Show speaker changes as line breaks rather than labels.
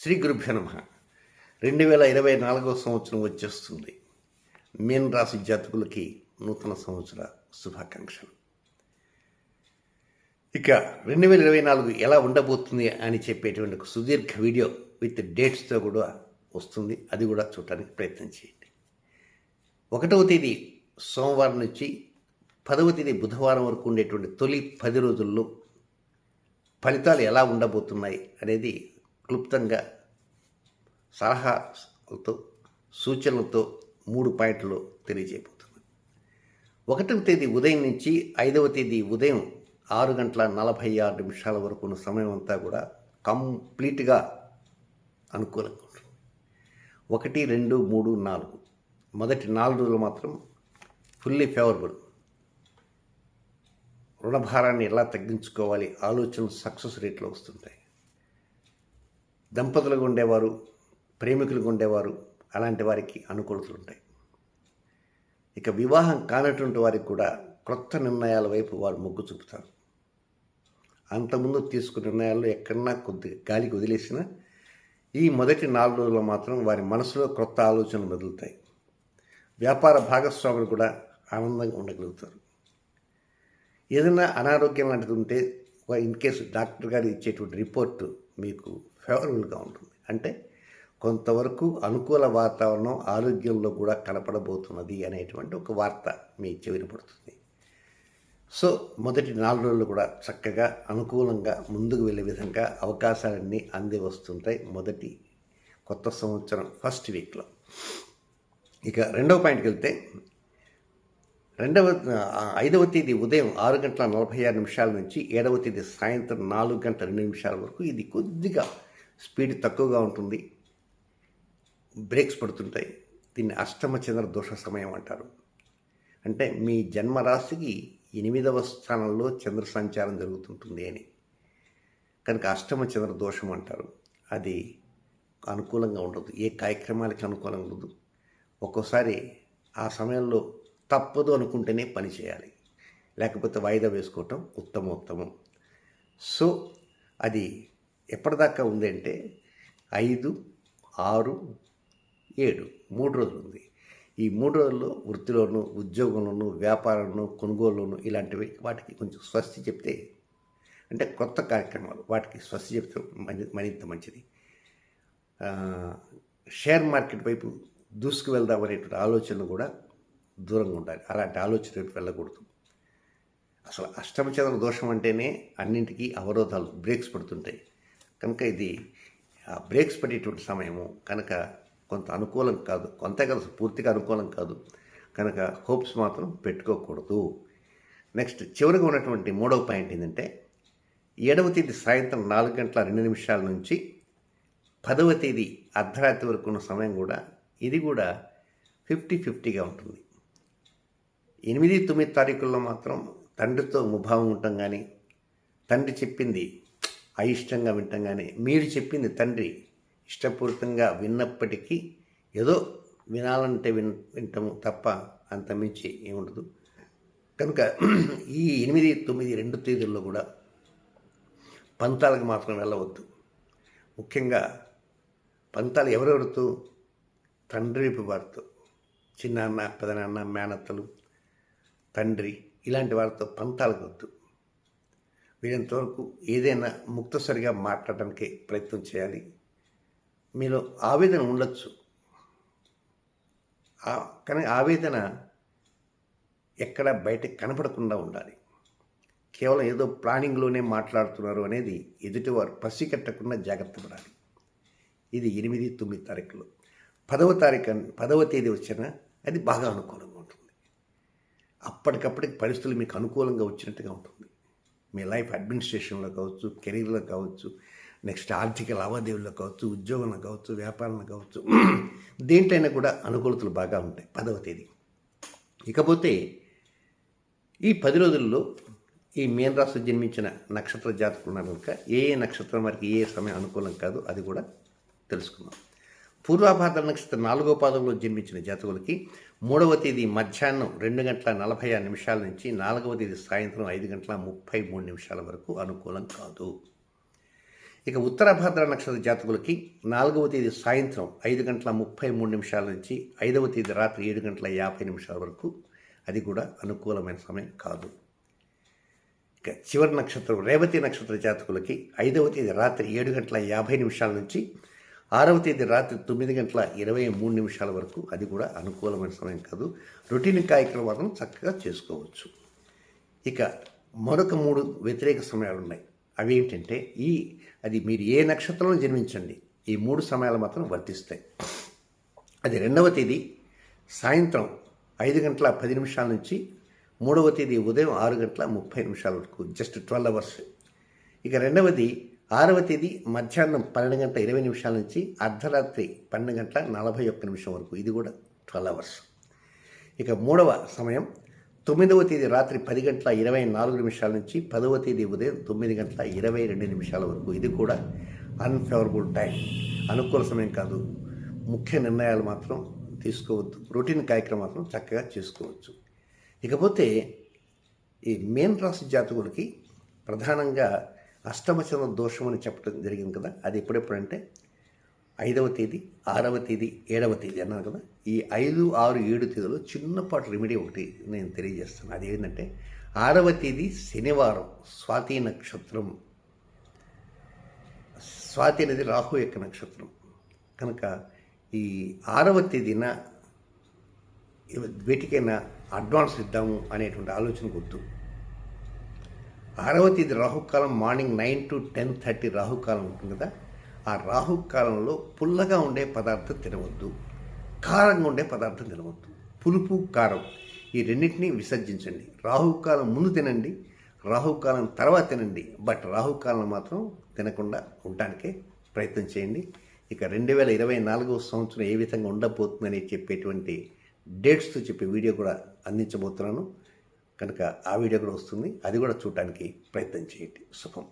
శ్రీ గురుభ్య నమ. రెండు వేల ఇరవై నాలుగవ సంవత్సరం వచ్చేస్తుంది. మీన రాశి జాతకులకి నూతన సంవత్సర శుభాకాంక్షలు. ఇక రెండు వేల ఇరవై నాలుగు ఎలా ఉండబోతుంది అని చెప్పేటువంటి ఒక సుదీర్ఘ వీడియో విత్ డేట్స్తో కూడా వస్తుంది. అది కూడా చూడటానికి ప్రయత్నం చేయండి. ఒకటవ తేదీ సోమవారం నుంచి పదవ తేదీ బుధవారం వరకు ఉండేటువంటి తొలి పది రోజుల్లో ఫలితాలు ఎలా ఉండబోతున్నాయి అనేది క్లుప్తంగా సలహాలతో సూచనలతో మూడు పాయింట్లు తెలియజేయబోతున్నాను. ఒకటవ తేదీ ఉదయం నుంచి ఐదవ తేదీ ఉదయం ఆరు గంటల నలభై ఆరు నిమిషాల వరకు ఉన్న సమయం అంతా కూడా కంప్లీట్గా అనుకూలంగా ఉంటుంది. ఒకటి రెండు మూడు నాలుగు. మొదటి నాలుగు రోజులు మాత్రం ఫుల్లీ ఫేవరబుల్ రుణభారాన్ని ఎలా తగ్గించుకోవాలి? ఆలోచనలు సక్సెస్ రేట్లో వస్తుంటాయి. దంపతులుగా ఉండేవారు ప్రేమికులుగా ఉండేవారు అలాంటి వారికి అనుకూలతలు ఉంటాయి. ఇక వివాహం కానటువంటి వారికి కూడా క్రొత్త నిర్ణయాల వైపు వారు మొగ్గు చూపుతారు. అంతకుముందు తీసుకున్న నిర్ణయాల్లో ఎక్కడన్నా కొద్దిగా గాలికి వదిలేసినా ఈ మొదటి నాలుగు రోజుల్లో మాత్రం వారి మనసులో క్రొత్త ఆలోచనలు మెదులుతాయి. వ్యాపార భాగస్వాములు కూడా ఆనందంగా ఉండగలుగుతారు. ఏదైనా అనారోగ్యం లాంటిది ఉంటే ఇన్ కేసు డాక్టర్ గారు ఇచ్చేటువంటి రిపోర్ట్ మీకు ఫేవరబుల్గా ఉంటుంది. అంటే కొంతవరకు అనుకూల వాతావరణం ఆరోగ్యంలో కూడా కనపడబోతున్నది అనేటువంటి ఒక వార్త మీ చెవిన పడుతుంది సో మొదటి నాలుగు రోజులు కూడా చక్కగా అనుకూలంగా ముందుకు వెళ్ళే విధంగా అవకాశాలన్నీ అంది వస్తుంటాయి మొదటి కొత్త సంవత్సరం ఫస్ట్ వీక్లో. ఇక రెండవ పాయింట్కి వెళ్తే రెండవ ఐదవ తేదీ ఉదయం ఆరు గంటల నలభై ఆరు నిమిషాల నుంచి ఏడవ తేదీ సాయంత్రం నాలుగు గంటల రెండు నిమిషాల వరకు ఇది కొద్దిగా స్పీడ్ తక్కువగా ఉంటుంది. బ్రేక్స్ పడుతుంటాయి. దీన్ని అష్టమ చంద్ర దోష సమయం అంటారు. అంటే మీ జన్మరాశికి ఎనిమిదవ స్థానంలో చంద్ర సంచారం జరుగుతుంటుంది అని. కనుక అష్టమ చంద్ర దోషం అంటారు. అది అనుకూలంగా ఉండదు. ఏ కార్యక్రమాలకి అనుకూలంగా ఉండదు. ఒక్కోసారి ఆ సమయంలో తప్పదు అనుకుంటేనే పని చేయాలి. లేకపోతే వాయిదా వేసుకోవటం ఉత్తమోత్తమం. సో అది ఎప్పటిదాకా ఉంది అంటే ఐదు ఆరు ఏడు మూడు రోజులు ఉంది. ఈ మూడు రోజుల్లో వృత్తిలోను ఉద్యోగులోను వ్యాపారంలో కొనుగోలులోనూ ఇలాంటివి వాటికి కొంచెం స్వస్తి చెప్తే అంటే కొత్త కార్యక్రమాలు వాటికి స్వస్తి చెప్తే మంచి మరింత మంచిది. షేర్ మార్కెట్ వైపు దూసుకు వెళ్దాం అనేటువంటి ఆలోచన కూడా దూరంగా ఉండాలి. అలాంటి ఆలోచన వైపు వెళ్ళకూడదు. అసలు అష్టమచంద్ర దోషం అంటేనే అన్నింటికీ అవరోధాలు బ్రేక్స్ పడుతుంటాయి. కనుక ఇది ఆ బ్రేక్స్ పడేటువంటి సమయము కనుక కొంత అనుకూలం కాదు. కొంత కదా పూర్తిగా అనుకూలం కాదు. కనుక హోప్స్ మాత్రం పెట్టుకోకూడదు. నెక్స్ట్ చివరిగా ఉన్నటువంటి మూడవ పాయింట్ ఏంటంటే ఏడవ తేదీ సాయంత్రం నాలుగు గంటల రెండు నిమిషాల నుంచి పదవ తేదీ అర్ధరాత్రి వరకు ఉన్న సమయం కూడా ఇది కూడా ఫిఫ్టీ ఫిఫ్టీగా ఉంటుంది. ఎనిమిది తొమ్మిది తారీఖుల్లో మాత్రం తండ్రితో ముభావం ఉండటం కానీ తండ్రి చెప్పింది అయిష్టంగా వినటం కానీ మీరు చెప్పింది తండ్రి ఇష్టపూరితంగా విన్నప్పటికీ ఏదో వినాలంటే విన్ వింటాము తప్ప అంత మించి ఏముండదు. కనుక ఈ ఎనిమిది తొమ్మిది రెండు తేదీల్లో కూడా పంతాలకు మాత్రం వెళ్ళవద్దు. ముఖ్యంగా పంతాలు ఎవరెవరితో? తండ్రి వైపు వారితో. చిన్నాన్న పెదనాన్న మేనత్తలు తండ్రి ఇలాంటి వారితో పంతాలకు వద్దు. వీరంతవరకు ఏదైనా ముక్తసరిగా మాట్లాడడానికి ప్రయత్నం చేయాలి. మీలో ఆవేదన ఉండొచ్చు. కానీ ఆవేదన ఎక్కడ బయట కనపడకుండా ఉండాలి. కేవలం ఏదో ప్లానింగ్లోనే మాట్లాడుతున్నారు అనేది ఎదుటివారు పసిగట్టకుండా జాగ్రత్త పడాలి. ఇది ఎనిమిది తొమ్మిది తారీఖులో. పదవ తారీఖు పదవ తేదీ వచ్చిన అది బాగా అనుకూలంగా ఉంటుంది. అప్పటికప్పటికి పరిస్థితులు మీకు అనుకూలంగా వచ్చినట్టుగా ఉంటుంది. మీ లైఫ్ అడ్మినిస్ట్రేషన్లో కావచ్చు కెరీర్లో కావచ్చు నెక్స్ట్ ఆర్థిక లావాదేవీల్లో కావచ్చు ఉద్యోగంలో కావచ్చు వ్యాపారంలో కావచ్చు దేంట్లైనా కూడా అనుకూలతలు బాగా ఉంటాయి. పదవ తేదీ. ఇకపోతే ఈ పది రోజుల్లో ఈ మీనరాశి జన్మించిన నక్షత్ర జాతకులు ఉన్నారు కనుక ఏ ఏ నక్షత్రం వారికి ఏ ఏ సమయం అనుకూలం కాదు అది కూడా తెలుసుకుందాం. పూర్వాభాద్ర నక్షత్రం నాలుగో పాదంలో జన్మించిన జాతకులకి మూడవ తేదీ మధ్యాహ్నం రెండు గంటల నలభై ఆరు నిమిషాల నుంచి నాలుగవ తేదీ సాయంత్రం ఐదు గంటల ముప్పై మూడు నిమిషాల వరకు అనుకూలం కాదు. ఇక ఉత్తరాభాద్ర నక్షత్ర జాతకులకి నాలుగవ తేదీ సాయంత్రం ఐదు గంటల ముప్పై మూడు నిమిషాల నుంచి ఐదవ తేదీ రాత్రి ఏడు గంటల యాభై నిమిషాల వరకు అది కూడా అనుకూలమైన సమయం కాదు. ఇక చివరి నక్షత్రం రేవతి నక్షత్ర జాతకులకి ఐదవ తేదీ రాత్రి ఏడు గంటల యాభై నిమిషాల నుంచి ఆరవ తేదీ రాత్రి తొమ్మిది గంటల ఇరవై మూడు నిమిషాల వరకు అది కూడా అనుకూలమైన సమయం కాదు. రొటీన్ కార్యక్రమాలను చక్కగా చేసుకోవచ్చు. ఇక మరొక మూడు వ్యతిరేక సమయాలు ఉన్నాయి. అవి ఏంటంటే ఈ అది మీరు ఏ నక్షత్రంలో జన్మించండి ఈ మూడు సమయాలు మాత్రం వర్తిస్తాయి. అది రెండవ తేదీ సాయంత్రం ఐదు గంటల పది నిమిషాల నుంచి మూడవ తేదీ ఉదయం ఆరు గంటల ముప్పై నిమిషాల వరకు జస్ట్ ట్వెల్వ్ అవర్స్ ఇక రెండవది ఆరవ తేదీ మధ్యాహ్నం పన్నెండు గంటల ఇరవై నిమిషాల నుంచి అర్ధరాత్రి పన్నెండు గంటల నలభై ఒక్క నిమిషం వరకు. ఇది కూడా ట్వెల్వ్ అవర్స్. ఇక మూడవ సమయం తొమ్మిదవ తేదీ రాత్రి పది గంటల ఇరవై నాలుగు నిమిషాల నుంచి పదవ తేదీ ఉదయం తొమ్మిది గంటల ఇరవై రెండు నిమిషాల వరకు. ఇది కూడా అన్ఫేవరబుల్ టైం అనుకూల సమయం కాదు. ముఖ్య నిర్ణయాలు మాత్రం తీసుకోవద్దు. రొటీన్ కార్యక్రమం మాత్రం చక్కగా చేసుకోవచ్చు. ఇకపోతే ఈ మేన్ రాశి జాతకులకి ప్రధానంగా అష్టమచన దోషం అని చెప్పడం జరిగింది కదా అది ఎప్పుడెప్పుడంటే ఐదవ తేదీ ఆరవ తేదీ ఏడవ తేదీ అన్నాను కదా ఈ ఐదు ఆరు ఏడు తేదీలో చిన్నపాటి రెమెడీ ఒకటి నేను తెలియజేస్తాను. అది ఏంటంటే ఆరవ తేదీ శనివారం స్వాతి నక్షత్రం. స్వాతి అనేది రాహు యొక్క నక్షత్రం. కనుక ఈ ఆరవ తేదీన వీటికైనా అడ్వాన్స్ ఇద్దాము అనేటువంటి ఆలోచన గుర్తు ఆరవ తేదీ రాహుకాలం morning nine to ten thirty రాహుకాలం ఉంటుంది కదా ఆ రాహుకాలంలో పుల్లగా ఉండే పదార్థం తినవద్దు కారంగా ఉండే పదార్థం తినవద్దు. పులుపు కారం ఈ రెండింటినీ విసర్జించండి. రాహుకాలం ముందు తినండి రాహుకాలం తర్వాత తినండి బట్ రాహుకాలం మాత్రం తినకుండా ఉండటానికే ప్రయత్నం చేయండి. ఇక రెండు వేల ఇరవై నాలుగవ సంవత్సరం ఏ విధంగా ఉండబోతుందని చెప్పేటువంటి డేట్స్తో చెప్పే వీడియో కూడా అందించబోతున్నాను. కనుక ఆ వీడియో కూడా వస్తుంది. అది కూడా చూడటానికి ప్రయత్నం చేయండి. శుభం.